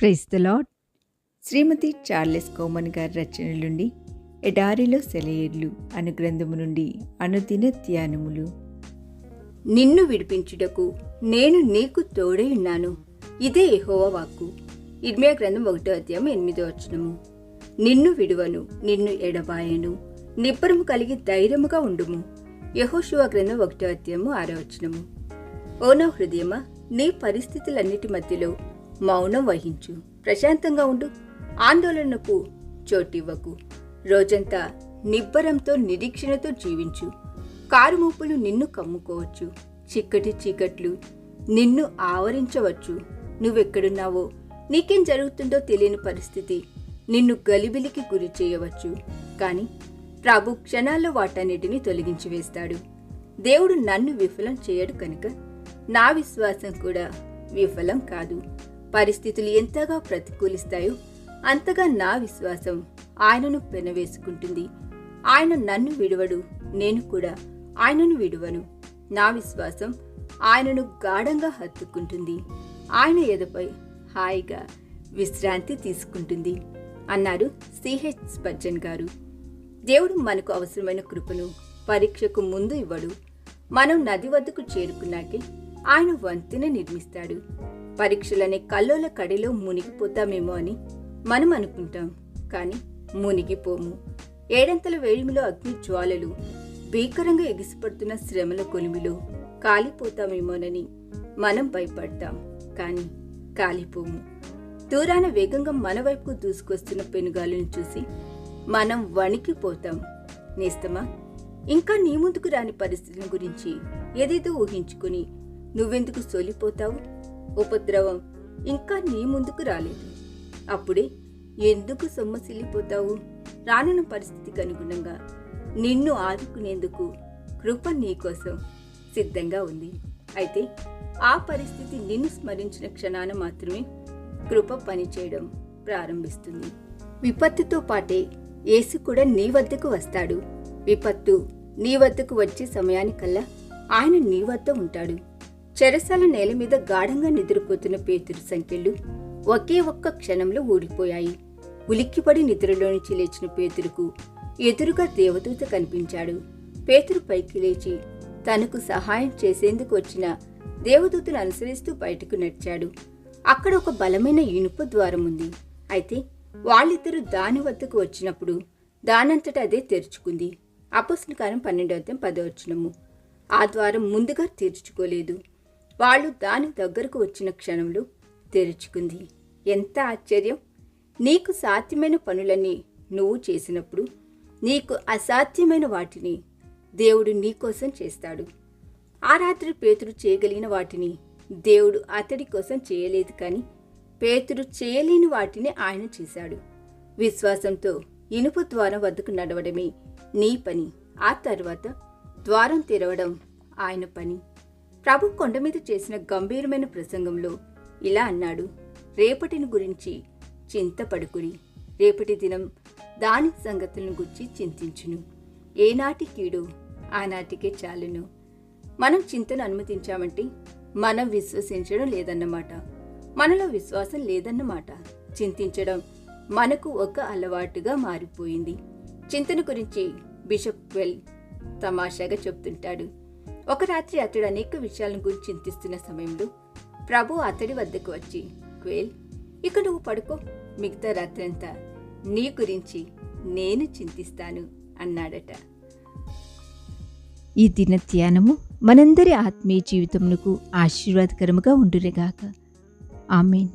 Praise the lord శ్రీమతి Charles Cowman గారి రచనల నుండి ఎడారిలో సెలయేర్లు అను గ్రంథము నుండి అనుదిన ధ్యానములు. నిన్ను విడిపించుటకు నేను నీకు తోడై ఉన్నాను. ఇదే యెహోవా వాక్కు. ఇర్మియా గ్రంథం ఒకటో అధ్యాయం ఎనిమిదో వచనము. నిన్ను విడువను నిన్ను ఎడబాయను నిబ్బరము కలిగి ధైర్యముగా ఉండుము. యెహోషువ గ్రంథం ఒకటో అధ్యాయము ఆరో వచనము. ఓనా హృదయమా నీ పరిస్థితులన్నిటి మధ్యలో మౌనం వహించు. ప్రశాంతంగా ఉండు. ఆందోళనకు చోటివ్వకు. రోజంతా నిబ్బరంతో నిరీక్షణతో జీవించు. కారుమూపులు నిన్ను కమ్ముకోవచ్చు. చిక్కటి చీకట్లు నిన్ను ఆవరించవచ్చు. నువ్వెక్కడున్నావో నీకేం జరుగుతుందో తెలియని పరిస్థితి నిన్ను గలిబిలికి గురి చేయవచ్చు. కానీ ప్రభు క్షణాల్లో వాటన్నిటిని తొలగించి వేస్తాడు. దేవుడు నన్ను విఫలం చేయడు కనుక నా విశ్వాసం కూడా విఫలం కాదు. పరిస్థితులు ఎంతగా ప్రతికూలిస్తాయో అంతగా నా విశ్వాసం ఆయనను పెనవేసుకుంటుంది. ఆయన నన్ను విడవడు నేను కూడా ఆయనను విడువను. నా విశ్వాసం ఆయనను గాఢంగా హత్తుకుంటుంది. ఆయన ఎదపై హాయిగా విశ్రాంతి తీసుకుంటుంది అన్నారు సిహెచ్ స్పర్జన్ గారు. దేవుడు మనకు అవసరమైన కృపను పరీక్షకు ముందు ఇవ్వడు. మనం నది వద్దకు చేరుకున్నాకే ఆయన వంతెన నిర్మిస్తాడు. పరీక్షలనే కల్లోల కడిలో మునిగిపోతామేమో అని మనం అనుకుంటాం. కానీ మునిగిపోము. ఏడంతల వేడిమిలో అగ్ని జ్వాలలు భీకరంగా ఎగిసిపడుతున్న శ్రమల కొలిమిలో కాలిపోతామేమోనని మనం భయపడతాం. కానీ కాలిపోము. దూరాన వేగంగా మన వైపుకు దూసుకొస్తున్న పెనుగాలను చూసి మనం వణికిపోతాం. నేస్తమా? ఇంకా నీ ముందుకు రాని పరిస్థితుల గురించి ఏదేదో ఊహించుకుని నువ్వెందుకు సోలిపోతావు? ఉపద్రవం ఇంకా నీ ముందుకు రాలేదు. అప్పుడే ఎందుకు సొమ్మసిల్లిపోతావు? రానున్న పరిస్థితికి అనుగుణంగా నిన్ను ఆదుకునేందుకు కృప నీకోసం సిద్ధంగా ఉంది. అయితే ఆ పరిస్థితి నిన్ను స్మరించిన క్షణాన మాత్రమే కృప పనిచేయడం ప్రారంభిస్తుంది. విపత్తుతో పాటే యేసు కూడా నీ వద్దకు వస్తాడు. విపత్తు నీ వద్దకు వచ్చే సమయానికల్లా ఆయన నీ వద్ద ఉంటాడు. చెరసాల నేల మీద గాఢంగా నిద్రపోతున్న పేతురు సంఖ్యలు ఒకే ఒక్క క్షణంలో ఊడిపోయాయి. ఉలిక్కిపడి నిద్రలో నుంచి లేచిన పేతురుకు ఎదురుగా దేవదూత కనిపించాడు. పేతురు పైకి లేచి తనకు సహాయం చేసేందుకు వచ్చిన దేవదూతను అనుసరిస్తూ బయటకు నడిచాడు. అక్కడ ఒక బలమైన ఇనుప ద్వారం ఉంది. అయితే వాళ్ళిద్దరూ దాని వద్దకు వచ్చినప్పుడు దానంతట అదే తెరుచుకుంది. అపస్నకారం పన్నెండవ పదవచనము ఆ ద్వారం ముందుగా తెరుచుకోలేదు. వాళ్ళు దాని దగ్గరకు వచ్చిన క్షణంలో తెరుచుకుంది. ఎంత ఆశ్చర్యం! నీకు సాధ్యమైన పనులన్నీ నువ్వు చేసినప్పుడు నీకు అసాధ్యమైన వాటిని దేవుడు నీకోసం చేస్తాడు. ఆ రాత్రి పేతురు చేయగలిగిన వాటిని దేవుడు అతడి కోసం చేయలేదు కానీ పేతురు చేయలేని వాటిని ఆయన చేశాడు. విశ్వాసంతో ఇనుప ద్వారం వద్దకు నడవడమే నీ పని. ఆ తర్వాత ద్వారం తెరవడం ఆయన పని. ప్రభు కొండ మీద చేసిన గంభీరమైన ప్రసంగంలో ఇలా అన్నాడు రేపటిని గురించి చింతపడుకుని రేపటి దినం దాని సంగతులను గురించి చింతించును. ఏనాటి కీడు ఆనాటికే చాలును. మనం చింతను అనుమతించామంటే మనం విశ్వసించడం లేదన్నమాట. మనలో విశ్వాసం లేదన్నమాట. చింతించడం మనకు ఒక అలవాటుగా మారిపోయింది. చింతన గురించి బిషప్ వెల్ తమాషాగా చెప్తుంటాడు. ఒక రాత్రి అతడు అనేక విషయాలను గురించి చింతిస్తున్న సమయంలో ప్రభు అతడి వద్దకు వచ్చి క్వేల్ ఇక నువ్వు పడుకో. మిగతా రాత్రంతా నీ గురించి నేను చింతిస్తాను అన్నాడట. ఈ దిన ధ్యానము మనందరి ఆత్మీయ జీవితమునకు ఆశీర్వాదకరముగా ఉండురేగాక ఆమెన్.